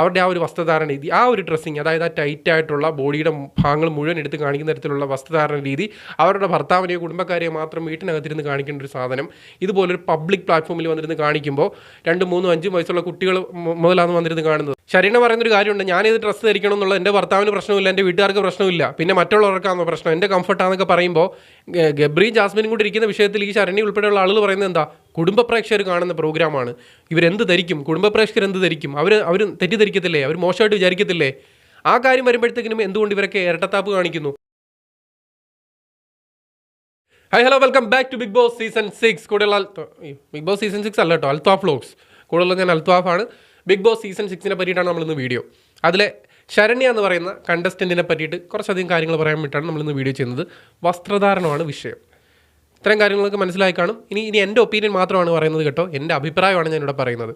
അവരുടെ ആ ഒരു വസ്ത്രധാരണ രീതി ആ ഒരു ഡ്രസ്സിങ് അതായത് ആ ടൈറ്റായിട്ടുള്ള ബോഡിയുടെ ഭാഗങ്ങൾ മുഴുവൻ എടുത്ത് കാണിക്കുന്ന തരത്തിലുള്ള വസ്ത്രധാരണ രീതി അവരുടെ ഭർത്താവിനെയോ കുടുംബക്കാരെയോ മാത്രം വീട്ടിനകത്തിരുന്ന് കാണിക്കേണ്ട ഒരു സാധനം. ഇതുപോലൊരു പബ്ലിക് പ്ലാറ്റ്ഫോമിൽ വന്നിരുന്ന് കാണിക്കുമ്പോൾ രണ്ട് മൂന്നും അഞ്ചും വയസ്സുള്ള കുട്ടികൾ മുതലാണ് വന്നിരുന്ന് കാണുന്നത്. ശരീരം പറയുന്നൊരു കാര്യമുണ്ട് ഞാൻ ഞാനിത് ഡ്രസ്സ് ധരിക്കണം എന്നുള്ളത് എന്റെ ഭർത്താവിന് പ്രശ്നമില്ല എന്റെ വീട്ടുകാർക്ക് പ്രശ്നമില്ല. പിന്നെ മറ്റുള്ളവർക്കാണോ പ്രശ്നം? എന്റെ കംഫർട്ടാന്നൊക്കെ പറയുമ്പോൾ ഗബ്രിയും ജാസ്മിനും കൂടി ഇരിക്കുന്ന വിഷയത്തിൽ ഈ ശരണി ഉൾപ്പെടെയുള്ള ആളുകൾ പറയുന്നത് എന്താ? കുടുംബ പ്രേക്ഷകർ കാണുന്ന പ്രോഗ്രാമാണ്. ഇവരെന്ത് ധരിക്കും? കുടുംബ പ്രേക്ഷകർ എന്ത് ധരിക്കും? അവർ അവർ തെറ്റിദ്ധരിക്കത്തില്ലേ? അവർ മോശമായിട്ട് വിചാരിക്കത്തില്ലേ? ആ കാര്യം വരുമ്പോഴത്തേക്കിനും എന്തുകൊണ്ട് ഇവരൊക്കെ ഇരട്ടത്താപ്പ് കാണിക്കുന്നു? Hi hello welcome back to Bigg Boss season six കൂടുതൽ ബിഗ് ബോസ് സീസൺ സിക്സ് അല്ല കേട്ടോ അൽത്താഫ് ഫ്ലോക്സ് കൂടുതൽ ഞാൻ അൽത്താഫാണ് ബിഗ് ബോസ് സീസൺ സിക്സിനെ പറ്റിയിട്ടാണ് നമ്മളിന്ന് വീഡിയോ അതിലെ ശരണ്യ എന്ന് പറയുന്ന കണ്ടസ്റ്റന്റിനെ പറ്റിയിട്ട് കുറച്ചധികം കാര്യങ്ങൾ പറയാൻ വേണ്ടിയിട്ടാണ് നമ്മളിന്ന് വീഡിയോ ചെയ്യുന്നത്. വസ്ത്രധാരണമാണ് വിഷയം. ഇത്തരം കാര്യങ്ങളൊക്കെ മനസ്സിലായി കാണും. ഇനി ഇനി എന്റെ ഒപ്പീനിയൻ മാത്രമാണ് പറയുന്നത് കേട്ടോ. എന്റെ അഭിപ്രായമാണ് ഞാനിവിടെ പറയുന്നത്.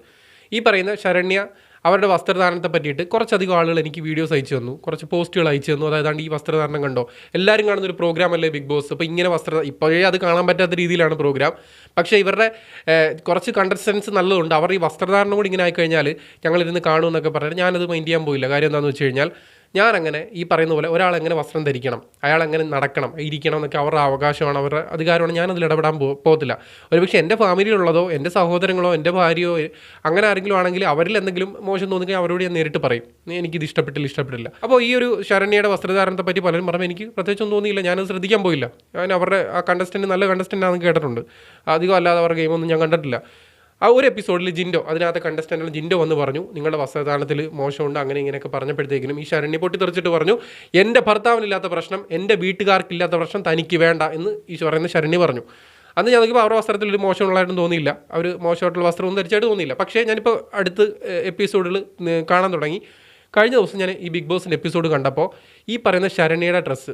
ഈ പറയുന്ന ശരണ്യ അവരുടെ വസ്ത്രധാരണത്തെ പറ്റിയിട്ട് കുറച്ചധികം ആളുകൾ എനിക്ക് വീഡിയോസ് അയച്ചു തന്നു. കുറച്ച് പോസ്റ്റുകൾ അയച്ചു തന്നു. അതായത് ഈ വസ്ത്രധാരണം കണ്ടോ? എല്ലാവരും കാണുന്ന ഒരു പ്രോഗ്രാം അല്ലേ ബിഗ് ബോസ് അപ്പോൾ ഇങ്ങനെ വസ്ത്ര ഇപ്പോഴേ അത് കാണാൻ പറ്റാത്ത രീതിയിലാണ് പ്രോഗ്രാം പക്ഷേ ഇവരുടെ കുറച്ച് കണ്ടസ്റ്റൻസ് നല്ലതുണ്ട്. അവർ ഈ വസ്ത്രധാരണം കൂടി ഇങ്ങനെ ആയിക്കഴിഞ്ഞാൽ ഞങ്ങളിരുന്ന് കാണുമെന്നൊക്കെ പറഞ്ഞാൽ ഞാനത് മൈൻഡ് ചെയ്യാൻ പോയില്ല. കാര്യം എന്താണെന്ന് വെച്ച് കഴിഞ്ഞാൽ ഞാൻ അങ്ങനെ ഈ പറയുന്ന പോലെ ഒരാൾ എങ്ങനെ വസ്ത്രം ധരിക്കണം അയാൾ എങ്ങനെ നടക്കണം ഇരിക്കണം എന്നൊക്കെ അവരുടെ അവകാശമാണ് അവരുടെ അധികാരമാണ് ഞാനതിൽ ഇടപെടാൻ പോ പോകത്തില്ല. ഒരുപക്ഷെ എന്റെ ഫാമിലിയിലുള്ളതോ എന്റെ സഹോദരങ്ങളോ എന്റെ ഭാര്യയോ അങ്ങനെ ആരെങ്കിലും ആണെങ്കിൽ അവരിൽ എന്തെങ്കിലും മോശം തോന്നുകയും അവരോട് ഞാൻ നേരിട്ട് പറയും. "നീ എനിക്കിത് ഇഷ്ടപ്പെട്ടില്ല ഇഷ്ടപ്പെട്ടില്ല. അപ്പോൾ ഈ ഒരു ശരണ്യയുടെ വസ്ത്രധാരണത്തെ പറ്റി പലരും പറയുമ്പോൾ എനിക്ക് പ്രത്യേകിച്ചൊന്നും തോന്നിയില്ല ഞാനത് ശ്രദ്ധിക്കാൻ പോയില്ല. ഞാൻ അവരുടെ ആ കണ്ടസ്റ്റന്റ് നല്ല കണ്ടസ്റ്റന്റ് ആണെന്ന് കേട്ടിട്ടുണ്ട്. അധികം അല്ലാതെ അവരുടെ ഗെയിമൊന്നും ഞാൻ കണ്ടിട്ടില്ല. ആ ഒരു എപ്പിസോഡിൽ ജിൻഡോ അതിനകത്ത് കണ്ടസ്റ്റന്റിൽ ജിൻഡോ വന്ന് പറഞ്ഞു നിങ്ങളുടെ വസ്ത്രധാരണത്തിൽ മോശമുണ്ട് അങ്ങനെ ഇങ്ങനെയൊക്കെ പറഞ്ഞപ്പോഴത്തേക്കിനും ഈ ശരണ്യ പൊട്ടിത്തെറിച്ചിട്ട് പറഞ്ഞു എന്റെ ഭർത്താവിനില്ലാത്ത പ്രശ്നം എന്റെ വീട്ടുകാർക്കില്ലാത്ത പ്രശ്നം തനിക്ക് വേണ്ട എന്ന് ഈ പറയുന്ന ശരണ്യ പറഞ്ഞു. അന്ന് ഞാൻ നോക്കിയപ്പോൾ അവരുടെ വസ്ത്രത്തിൽ ഒരു മോശമുള്ളതായിട്ടും തോന്നിയില്ല. അവർ മോശമായിട്ടുള്ള വസ്ത്രമൊന്നും ധരിച്ചായിട്ട് തോന്നിയില്ല. പക്ഷേ ഞാനിപ്പോൾ അടുത്ത് എപ്പിസോഡിൽ കാണാൻ തുടങ്ങി. കഴിഞ്ഞ ദിവസം ഞാൻ ഈ ബിഗ് ബോസിന്റെ എപ്പിസോഡ് കണ്ടപ്പോൾ ഈ പറയുന്ന ശരണ്യയുടെ ഡ്രസ്സ്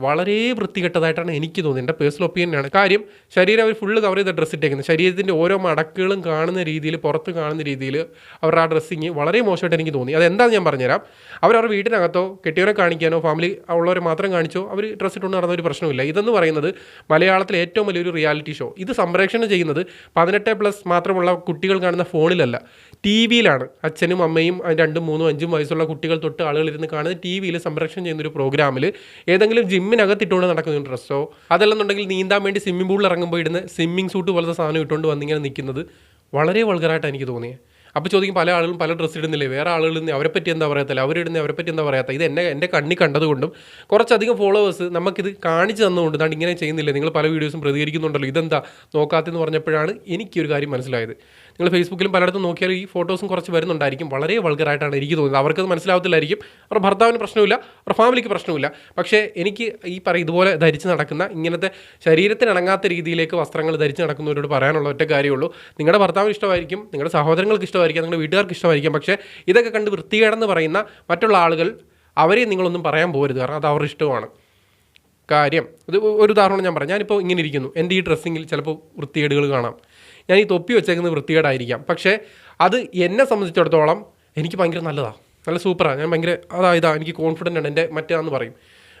വളരെ വൃത്തികെട്ടതായിട്ടാണ് എനിക്ക് തോന്നുന്നത് എന്റെ പേഴ്സണൽ ഒപ്പീനിയനാണ് കാര്യം ശരീരം അവർ ഫുള്ള് കവർ ചെയ്ത ഡ്രസ്സ് ഇട്ടേക്കുന്നത്. ശരീരത്തിന്റെ ഓരോ മടക്കുകളും കാണുന്ന രീതിയിൽ പുറത്ത് കാണുന്ന രീതിയിൽ അവരുടെ ആ ഡ്രസ്സിങ് വളരെ മോശമായിട്ട് എനിക്ക് തോന്നി. അതെന്താണെന്ന് ഞാൻ പറഞ്ഞുതരാം. അവർ അവരുടെ വീട്ടിനകത്തോ കെട്ടിയവരെ കാണിക്കാനോ ഫാമിലി ഉള്ളവരെ മാത്രം കാണിച്ചോ അവർ ഡ്രസ്സ് ഇട്ടുകൊണ്ട് നടന്ന ഒരു പ്രശ്നമില്ല ഇതെന്ന് പറയുന്നത് മലയാളത്തിലെ ഏറ്റവും വലിയൊരു റിയാലിറ്റി ഷോ ഇത് സംപ്രേഷണം ചെയ്യുന്നത് പതിനെട്ട് പ്ലസ് മാത്രമുള്ള കുട്ടികൾ കാണുന്ന ഫോണിലല്ല. ടി വിയിലാണ്. അച്ഛനും അമ്മയും രണ്ടും മൂന്നും അഞ്ചും വയസ്സുള്ള കുട്ടികൾ തൊട്ട് ആളുകൾ കാണുന്ന ടി വിയിൽ സംപ്രേഷണം ചെയ്യുന്ന ഒരു പ്രോഗ്രാമിൽ ഏതെങ്കിലും ജിമ്മിനകത്ത് ഇട്ടുകൊണ്ട് നടക്കുന്ന ഡ്രസ്സോ അതല്ലെന്നുണ്ടെങ്കിൽ നീന്താൻ വേണ്ടി സ്വിമ്മിംഗ് പൂളിൽ ഇറങ്ങുമ്പോൾ ഇടുന്ന സ്വിമ്മിംഗ് സൂട്ട് പോലത്തെ സാധനം ഇട്ടുകൊണ്ട് വന്നിങ്ങനെ നിൽക്കുന്നത് വളരെ വൾഗറായിട്ടാണ് എനിക്ക് തോന്നിയത് അപ്പോൾ ചോദിക്കും പല ആളുകളും പല ഡ്രസ്സ് ഇടുന്നില്ലേ? വേറെ ആളുകൾ നിന്ന് അവരെ പറ്റി എന്താ പറയത്തില്ല? അവരിടുന്ന അവരെ പറ്റി എന്താ പറയാത്ത? ഇത് എന്നെ എന്റെ കണ്ണി കണ്ടതുകൊണ്ടും കുറച്ചധികം ഫോളോവേഴ്സ് നമുക്കിത് കാണിച്ചു തന്നുകൊണ്ട് ദാണ്ട് ഇങ്ങനെ ചെയ്യുന്നില്ലേ? നിങ്ങൾ പല വീഡിയോസും പ്രതികരിക്കുന്നുണ്ടല്ലോ. ഇതെന്താ? നോക്കാത്തെന്ന് പറഞ്ഞപ്പോഴാണ് എനിക്കൊരു കാര്യം മനസ്സിലായത്. നിങ്ങൾ ഫേസ്ബുക്കിലും പലയിടത്തും നോക്കിയാൽ ഈ ഫോട്ടോസും കുറച്ച് വരുന്നുണ്ടായിരിക്കും. വളരെ വൾഗറായിട്ടാണ് എനിക്ക് തോന്നുന്നത് അവർക്കത് മനസ്സിലാവത്തില്ലായിരിക്കും. അവരുടെ ഭർത്താവിന് പ്രശ്നമില്ല. അവരുടെ ഫാമിലിക്ക് പ്രശ്നമില്ല. പക്ഷേ എനിക്ക് ഈ പറയും ഇതുപോലെ ധരിച്ച് നടക്കുന്ന ഇങ്ങനത്തെ ശരീരത്തിനിണങ്ങാത്ത രീതിയിലേക്ക് വസ്ത്രങ്ങൾ ധരിച്ച് നടക്കുന്നവരോട് പറയാനുള്ള ഒറ്റ കാര്യമുള്ളൂ നിങ്ങളുടെ ഭർത്താവിന് ഇഷ്ടമായിരിക്കും. നിങ്ങളുടെ സഹോദരങ്ങൾക്ക് ഇഷ്ടമായിരിക്കും നിങ്ങളുടെ വീട്ടുകാർക്ക് ഇഷ്ടമായിരിക്കാം. പക്ഷേ ഇതൊക്കെ കണ്ട് വൃത്തികേടെന്ന് പറയുന്ന മറ്റുള്ള ആളുകൾ അവരെ നിങ്ങളൊന്നും പറയാൻ പോരുത്. കാരണം അത് അവരുടെ ഇഷ്ടമാണ്. കാര്യം ഇത് ഒരു ഉദാഹരണം ഞാൻ പറയാം. ഞാനിപ്പോൾ ഇങ്ങനെ ഇരിക്കുന്നു. എന്റെ ഈ ഡ്രസ്സിങ്ങിൽ ചിലപ്പോൾ വൃത്തികേടുകൾ കാണാം. ഞാൻ ഈ തൊപ്പി വെച്ചേക്കുന്നത് വൃത്തികേടായിരിക്കാം. പക്ഷേ അത് എന്നെ സംബന്ധിച്ചിടത്തോളം എനിക്ക് ഭയങ്കര നല്ലതാണ് നല്ല സൂപ്പറാണ് ഞാൻ ഭയങ്കര അതാ ഇതാ എനിക്ക് കോൺഫിഡന്റ് ആണ് എന്റെ മറ്റേതാന്ന് പറയും.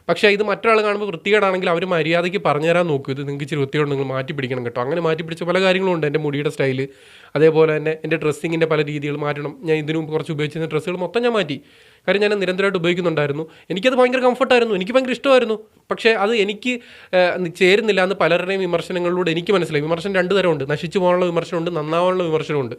പക്ഷേ ഇത് മറ്റൊരാൾ കാണുമ്പോൾ വൃത്തികേടാണെങ്കിൽ അവർ മര്യാദയ്ക്ക് പറഞ്ഞു തരാൻ നോക്കും. ഇത് നിങ്ങൾക്ക് ഇച്ചിരി വൃത്തിയോട് നിങ്ങൾ മാറ്റി പിടിക്കണം കേട്ടോ. അങ്ങനെ മാറ്റി പിടിച്ച പല കാര്യങ്ങളും ഉണ്ട് എന്റെ മുടിയുടെ സ്റ്റൈൽ അതേപോലെ തന്നെ എന്റെ ഡ്രസ്സിങ്ങിന്റെ പല രീതികൾ മാറ്റണം. ഞാൻ ഇതിനു മുമ്പ് കുറച്ച് ഉപയോഗിച്ചിരുന്ന ഡ്രസ്സുകൾ മൊത്തം ഞാൻ മാറ്റി. കാര്യം ഞാൻ നിരന്തരമായിട്ട് ഉപയോഗിക്കുന്നുണ്ടായിരുന്നു. എനിക്കത് ഭയങ്കര കംഫർട്ടായിരുന്നു എനിക്ക് ഭയങ്കര ഇഷ്ടമായിരുന്നു. പക്ഷേ അത് എനിക്ക് ചേരുന്നില്ല എന്ന് പലരുടെയും വിമർശനങ്ങളിലൂടെ എനിക്ക് മനസ്സിലായി. വിമർശനം രണ്ട് തരമുണ്ട്. നശിച്ചു പോകാനുള്ള വിമർശനമുണ്ട് നന്നാവാനുള്ള വിമർശനമുണ്ട്.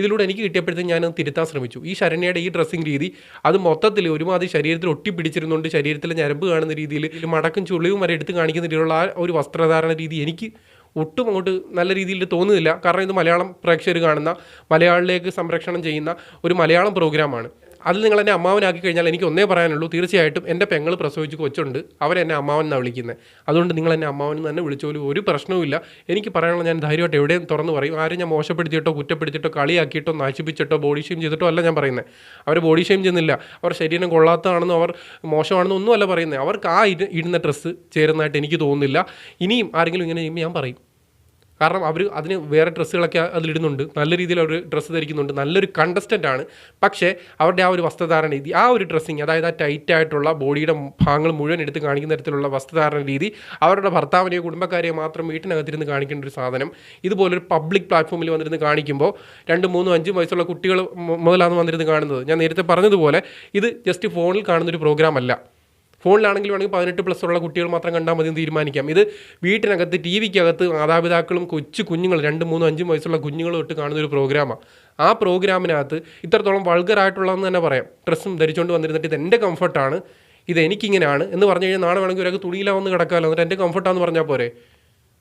ഇതിലൂടെ എനിക്ക് കിട്ടിയപ്പോഴത്തേക്കും ഞാൻ തിരുത്താൻ ശ്രമിച്ചു. ഈ ശരണ്യയുടെ ഈ ഡ്രസ്സിങ് രീതി അത് മൊത്തത്തിൽ ഒരുമാതിരി ശരീരത്തിൽ ഒട്ടിപ്പിടിച്ചിരുന്നുകൊണ്ട് ശരീരത്തിലെ ഞരമ്പ് കാണുന്ന രീതിയിൽ മടക്കും ചുളിവും വരെ എടുത്ത് കാണിക്കുന്ന രീതിയിലുള്ള ആ ഒരു വസ്ത്രധാരണ രീതി എനിക്ക് ഒട്ടും അങ്ങോട്ട് നല്ല രീതിയിൽ തോന്നുന്നില്ല. കാരണം ഇത് മലയാളം പ്രേക്ഷകർ കാണുന്ന മലയാളിലേക്ക് സംരക്ഷണം ചെയ്യുന്ന ഒരു മലയാളം പ്രോഗ്രാമാണ് അതിൽ നിങ്ങൾ എന്നെ അമ്മാവനാക്കി കഴിഞ്ഞാൽ എനിക്ക് ഒന്നേ പറയാനുള്ളൂ. തീർച്ചയായിട്ടും എന്റെ പെങ്ങൾ പ്രസവിച്ച് കൊച്ചുണ്ട്. അവരെന്നെ അമ്മാവൻ എന്നാണ് വിളിക്കുന്നത്. അതുകൊണ്ട് നിങ്ങൾ എന്നെ അമ്മാവൻ തന്നെ വിളിച്ചോലും ഒരു പ്രശ്നവുമില്ല എനിക്ക് പറയാനുള്ള ഞാൻ ധൈര്യമായിട്ട് എവിടെയും തുറന്ന് പറയും. ആരും ഞാൻ മോശപ്പെടുത്തിയിട്ടോ കുറ്റപ്പെടുത്തിയിട്ടോ കളിയാക്കിയിട്ടോ നശിപ്പിച്ചിട്ടോ ബോഡി ഷെയിം ചെയ്തിട്ടോ അല്ല ഞാൻ പറയുന്നത്. അവർ ബോഡി ഷെയിം ചെയ്യുന്നില്ല. അവർ ശരീരം കൊള്ളാത്തതാണെന്നോ അവർ മോശമാണെന്നോ ഒന്നുമല്ല പറയുന്നത്. അവർക്ക് ആ ഇടുന്ന ഡ്രസ്സ് ചേരുന്നതായിട്ട് എനിക്ക് തോന്നുന്നില്ല. ഇനിയും ആരെങ്കിലും ഇങ്ങനെ ചെയ്യുമ്പോൾ ഞാൻ പറയും. കാരണം അവർ അതിന് വേറെ ഡ്രസ്സുകളൊക്കെ അതിലിടുന്നുണ്ട്. നല്ല രീതിയിൽ അവർ ഡ്രസ്സ് ധരിക്കുന്നുണ്ട്. നല്ലൊരു കണ്ടസ്റ്റന്റ് ആണ്. പക്ഷേ അവരുടെ ആ ഒരു വസ്ത്രധാരണ രീതി ആ ഒരു ഡ്രസ്സിങ് അതായത് ആ ടൈറ്റ് ആയിട്ടുള്ള ബോഡിയുടെ ഭാഗങ്ങൾ മുഴുവൻ എടുത്ത് കാണിക്കുന്ന തരത്തിലുള്ള വസ്ത്രധാരണ രീതി അവരുടെ ഭർത്താവിനെയോ കുടുംബക്കാരെയോ മാത്രം വീട്ടിനകത്തിരുന്ന് കാണിക്കേണ്ട ഒരു സാധനം. ഇതുപോലൊരു പബ്ലിക് പ്ലാറ്റ്ഫോമിൽ വന്നിരുന്ന് കാണിക്കുമ്പോൾ രണ്ട് മൂന്നും അഞ്ചും വയസ്സുള്ള കുട്ടികൾ മുതലാണ് വന്നിരുന്ന് കാണുന്നത്. ഞാൻ നേരത്തെ പറഞ്ഞതുപോലെ ഇത് ജസ്റ്റ് ഫോണിൽ കാണുന്നൊരു പ്രോഗ്രാം അല്ല. ഫോണിലാണെങ്കിൽ വേണമെങ്കിൽ പതിനെട്ട് പ്ലസ് ഉള്ള കുട്ടികൾ മാത്രം കണ്ടാൽ മതി തീരുമാനിക്കാം. ഇത് വീട്ടിനകത്ത് ടി വിക്കകത്ത് മാതാപിതാക്കളും കൊച്ചു കുഞ്ഞുങ്ങൾ രണ്ട് മൂന്നും അഞ്ചും വയസ്സുള്ള കുഞ്ഞുങ്ങളും ഇട്ട് കാണുന്ന ഒരു പ്രോഗ്രാമാണ് ആ. പ്രോഗ്രാമിനകത്ത് ഇത്രത്തോളം വൾഗറായിട്ടുള്ളതെന്ന് തന്നെ പറയാം. ഡ്രസ്സും ധരിച്ചുകൊണ്ട് വന്നിരുന്നിട്ട് ഇത് എന്റെ കംഫർട്ടാണ് ഇത് എനിക്കിങ്ങനെയാണ് എന്ന് പറഞ്ഞു കഴിഞ്ഞാൽ നാളെ വേണമെങ്കിൽ ഒരാൾക്ക് തുണിയിലാവുന്ന കിടക്കാമല്ലോ എന്നിട്ട് എന്റെ കംഫർട്ടാന്ന് പറഞ്ഞാൽ പോരെ.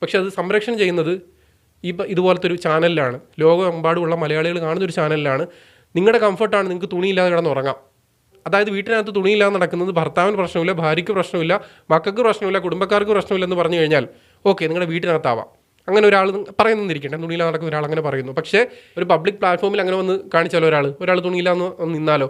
പക്ഷെ അത് സംരക്ഷണം ചെയ്യുന്നത് ഈ ഇതുപോലത്തെ ഒരു ചാനലിലാണ് ലോകമെമ്പാടുമുള്ള മലയാളികൾ കാണുന്ന ഒരു ചാനലിലാണ് നിങ്ങളുടെ കംഫർട്ടാണ് നിങ്ങൾക്ക് തുണിയില്ലാതെ കിടന്നുറങ്ങാം അതായത് വീട്ടിനകത്ത് തുണിയില്ലാതെ നടക്കുന്നത് ഭർത്താവിന് പ്രശ്നമില്ല ഭാര്യയ്ക്ക് പ്രശ്നമില്ല മക്കൾക്ക് പ്രശ്നമില്ല കുടുംബക്കാർക്ക് പ്രശ്നമില്ല എന്ന് പറഞ്ഞു കഴിഞ്ഞാൽ ഓക്കെ നിങ്ങളുടെ വീട്ടിനകത്താവാം. അങ്ങനെ ഒരാൾ പറയുന്നിരിക്കട്ടെ തുണിയില്ലാതെ നടക്കുന്ന ഒരാൾ അങ്ങനെ പറയുന്നു. പക്ഷേ ഒരു പബ്ലിക് പ്ലാറ്റ്ഫോമിൽ അങ്ങനെ വന്ന് കാണിച്ചാലോ ഒരാൾ ഒരാൾ തുണിയില്ലാന്ന് നിന്നാലോ?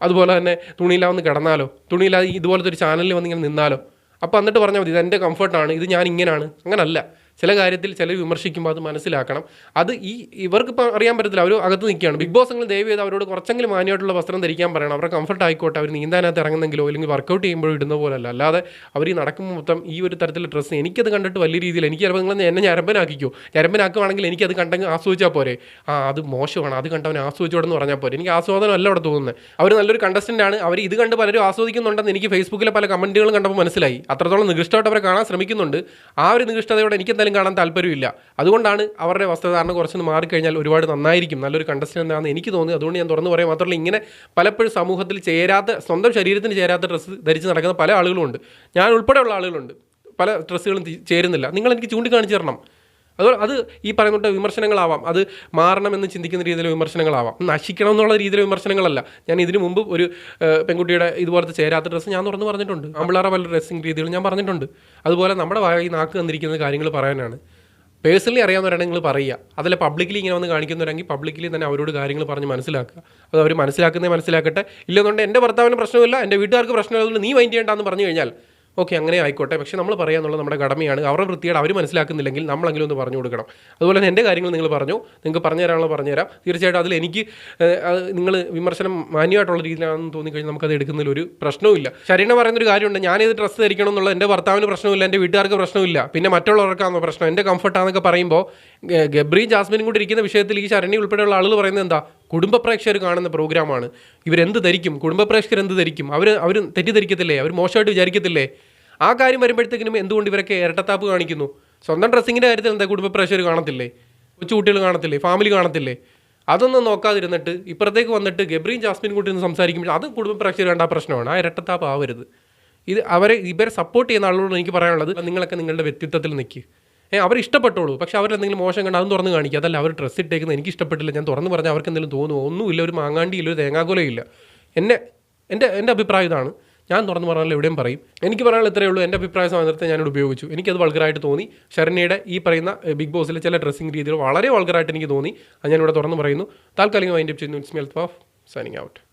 അതുപോലെ തന്നെ തുണിയില്ലാന്ന് കിടന്നാലോ? തുണിയില്ലാതെ ഇതുപോലത്തെ ഒരു ചാനലിൽ വന്ന് ഇങ്ങനെ നിന്നാലോ? അപ്പോൾ എന്നിട്ട് പറഞ്ഞാൽ മതി ഇത് എന്റെ കംഫർട്ടാണ് ഇത് ഞാൻ ഇങ്ങനെയാണ് അങ്ങനല്ല. ചില കാര്യത്തിൽ ചിലർ വിമർശിക്കുമ്പോൾ അത് മനസ്സിലാക്കണം. അത് ഈ ഇവർക്ക് ഇപ്പോൾ അറിയാൻ പറ്റത്തില്ല. അവർ അകത്ത് നിൽക്കുകയാണ്. ബിഗ് ബോസ് എങ്കിലും ദയവ് ചെയ്ത് അവരോട് കുറച്ചെങ്കിലും മാന്യമായിട്ടുള്ള വസ്ത്രം ധരിക്കാൻ പറയണം. അവരുടെ കംഫർട്ട് ആയിക്കോട്ടെ. അവർ നീന്താനകത്ത് ഇറങ്ങുന്നെങ്കിലോ അല്ലെങ്കിൽ വർക്കൗട്ട് ചെയ്യുമ്പോൾ ഇടുന്ന പോലല്ല അല്ലാതെ അവർ ഈ നടക്കുമ്പോൾ മൊത്തം ഈ ഒരു തരത്തിലുള്ള ഡ്രസ്സ് എനിക്കത് കണ്ടിട്ട് വലിയ രീതിയിൽ എനിക്ക് ചിലപ്പോൾ നിങ്ങൾ എന്നെ ഞരമ്പനാക്കിക്കോ. ഞരമ്പനാക്കുവാണെങ്കിൽ എനിക്കത് കണ്ടെങ്കിൽ ആസ്വദിച്ചാൽ പോരെ. ആ അത് മോശമാണ്. അത് കണ്ടവൻ ആസ്വദിച്ചോടെന്ന് പറഞ്ഞാൽ പോരെ. എനിക്ക് ആസ്വാദനം അല്ല അവിടെ തോന്നുന്നത്. അവർ നല്ലൊരു കണ്ടസ്റ്റന്റ് ആണ്. അവർ ഇത് കണ്ട് പലരും ആസ്വദിക്കുന്നുണ്ടെന്ന് എനിക്ക് ഫേസ്ബുക്കിലെ പല കമന്റുകളും കണ്ടപ്പോൾ മനസ്സിലായി. അത്രത്തോളം നികൃഷ്ടമായിട്ട് അവരെ കാണാൻ ശ്രമിക്കുന്നുണ്ട്. ആ ഒരു നികൃഷ്ടതയോടെ എനിക്ക് എന്തായാലും കാണാൻ താല്പര്യമില്ല. അതുകൊണ്ടാണ് അവരുടെ വസ്ത്രധാരണ കുറച്ചൊന്ന് മാറിക്കഴിഞ്ഞാൽ ഒരുപാട് നന്നായിരിക്കും. നല്ലൊരു കണ്ടസ്റ്റന്റ് ആണെന്ന് എനിക്ക് തോന്നുന്നത്. അതുകൊണ്ട് ഞാൻ തുറന്നു പറയാം മാത്രമല്ല ഇങ്ങനെ പലപ്പോഴും സമൂഹത്തിൽ ചേരാത്ത സ്വന്തം ശരീരത്തിന് ചേരാത്ത ഡ്രസ്സ് ധരിച്ച് നടക്കുന്ന പല ആളുകളുമുണ്ട് ഞാൻ ഉൾപ്പെടെയുള്ള ആളുകളുണ്ട്. പല ഡ്രസ്സുകളും ചേരുന്നില്ല. നിങ്ങൾ എനിക്ക് ചൂണ്ടിക്കാണിച്ചു തരണം. അതുപോലെ അത് ഈ പറയുന്ന വിമർശനങ്ങളാവാം. അത് മാറണമെന്ന് ചിന്തിക്കുന്ന രീതിയിലെ വിമർശനങ്ങളാവാം. നശിക്കണം എന്നുള്ള രീതിയിലെ വിമർശനങ്ങളല്ല. ഞാൻ ഇതിനു മുമ്പ് ഒരു പെൺകുട്ടിയുടെ ഇതുപോലത്തെ ചേരാത്ത ഡ്രസ്സ് ഞാൻ തുറന്ന് പറഞ്ഞിട്ടുണ്ട്. അമ്പിളാറ പല ഡ്രസ്സിങ് രീതികൾ ഞാൻ പറഞ്ഞിട്ടുണ്ട്. അതുപോലെ നമ്മുടെ വായി നാക്ക് തന്നിരിക്കുന്ന കാര്യങ്ങൾ പറയാനാണ്. പേഴ്സണലി അറിയാവുന്നവരാണ് നിങ്ങൾ പറയുക. അതല്ല പബ്ലിക്കലി ഇങ്ങനെ വന്ന് കാണിക്കുന്നവരാണെങ്കിൽ പബ്ലിക്കലി തന്നെ അവരോട് കാര്യങ്ങൾ പറഞ്ഞ് മനസ്സിലാക്കുക. അത് അവർ മനസ്സിലാക്കുന്നത് മനസ്സിലാക്കട്ടെ. ഇല്ലെന്നുണ്ടെങ്കിൽ എന്റെ ഭർത്താവിന് പ്രശ്നമില്ല എന്റെ വീട്ടുകാർക്ക് പ്രശ്നമില്ല നീ മൈൻഡ് ചെയ്യേണ്ടെന്ന് പറഞ്ഞു കഴിഞ്ഞാൽ ഓക്കെ അങ്ങനെ ആയിക്കോട്ടെ. പക്ഷേ നമ്മൾ പറയാന്നുള്ളത് നമ്മുടെ കടമയാണ്. അവരുടെ വൃത്തിയുടെ അവർ മനസ്സിലാക്കുന്നില്ലെങ്കിൽ നമ്മളെങ്കിലും ഒന്ന് പറഞ്ഞു കൊടുക്കണം. അതുപോലെ തന്നെ എന്റെ കാര്യങ്ങൾ നിങ്ങൾ പറഞ്ഞു. നിങ്ങൾക്ക് പറഞ്ഞു തരാനുള്ള പറഞ്ഞുതരാം തീർച്ചയായിട്ടും അതിൽ എനിക്ക് നിങ്ങൾ വിമർശനം മാന്യമായിട്ടുള്ള രീതിയിലാണെന്ന് തോന്നിക്കഴിഞ്ഞാൽ നമുക്കത് എടുക്കുന്നതിൽ ഒരു പ്രശ്നവുമില്ല ശരീരം പറയുന്നൊരു കാര്യമുണ്ട്. ഞാനിത് ഡ്രസ്സ് ധരിക്കണം എന്നുള്ള എന്റെ ഭർത്താവിന് പ്രശ്നമില്ല എന്റെ വീട്ടുകാർക്ക് പ്രശ്നമില്ല പിന്നെ മറ്റുള്ളവർക്കാണോ പ്രശ്നം? എന്റെ കംഫർട്ടാണെന്നൊക്കെ പറയുമ്പോൾ ഗബ്രിയും ഗബ്രി ജാസ്മിനും കൂടി ഇരിക്കുന്ന വിഷയത്തിൽ ഈ ശരണി ഉൾപ്പെടെയുള്ള ആളുകൾ പറയുന്നത് എന്താ? കുടുംബ പ്രേക്ഷകർ കാണുന്ന പ്രോഗ്രാമാണ്. ഇവരെന്ത് ധരിക്കും? കുടുംബ പ്രേക്ഷകർ എന്ത് ധരിക്കും? അവർ അവർ തെറ്റിദ്ധരിക്കത്തില്ലേ? അവർ മോശമായിട്ട് വിചാരിക്കത്തില്ലേ? ആ കാര്യം വരുമ്പോഴത്തേക്കിനും എന്തുകൊണ്ട് ഇവരൊക്കെ ഇരട്ടത്താപ്പ് കാണിക്കുന്നു? സ്വന്തം ഡ്രസ്സിങ്ങിന്റെ കാര്യത്തിൽ എന്താ കുടുംബ പ്രേക്ഷകർ കാണത്തില്ലേ? കൊച്ചുകുട്ടികൾ കാണത്തില്ലേ? ഫാമിലി കാണത്തില്ലേ? അതൊന്നും നോക്കാതിരുന്നിട്ട് ഇപ്പുറത്തേക്ക് വന്നിട്ട് ഗബ്രീൻ ജാസ്മിൻ കുട്ടി നിന്ന് സംസാരിക്കുമ്പോൾ അത് കുടുംബ പ്രേക്ഷകർ കണ്ട പ്രശ്നമാണ്. ആ ഇരട്ടത്താപ്പ് ആവരുത്. ഇത് അവരെ ഇവരെ സപ്പോർട്ട് ചെയ്യുന്ന ആളുകളോട് എനിക്ക് പറയാനുള്ളത്. നിങ്ങളൊക്കെ നിങ്ങളുടെ വ്യക്തിത്വത്തിൽ നിൽക്കുക അവർ ഇഷ്ടപ്പെട്ടോളൂ. പക്ഷെ അവരെന്തെങ്കിലും മോശം കണ്ട് അതും തുറന്ന് കാണിക്കുക അതല്ല അവർ ഡ്രസ്സ് ഇട്ടേക്കുന്നത് എനിക്ക് ഇഷ്ടപ്പെട്ടില്ല. ഞാൻ തുറന്ന് പറഞ്ഞാൽ അവർക്ക് എന്തെങ്കിലും തോന്നുമോ ഒന്നുമില്ല ഒരു മാങ്ങാണ്ടിയില്ല ഒരു തേങ്ങാക്കൊലയും ഇല്ല എന്നെ എന്റെ എന്റെ അഭിപ്രായം ഇതാണ്. ഞാൻ തുറന്ന് പറഞ്ഞാൽ എവിടെയും പറയും. എനിക്ക് പറയാനുള്ള ഇത്രയേ ഉള്ളൂ. എന്റെ അഭിപ്രായ സ്വാതന്ത്ര്യത്തെ ഞാനിവിടെ ഉപയോഗിച്ചു. എനിക്കത് വൾഗറായിട്ട് തോന്നി. ശരണ്യയുടെ ഈ പറയുന്ന ബിഗ് ബോസിലെ ചില ഡ്രസ്സിംഗ് രീതികൾ വളരെ വൾഗറായിട്ട് എനിക്ക് തോന്നി. അത് ഞാനിവിടെ തുറന്ന് പറയുന്നു. താൽക്കാലികമായി എന്റെ ചെയ്യുന്നു it's melt off signing out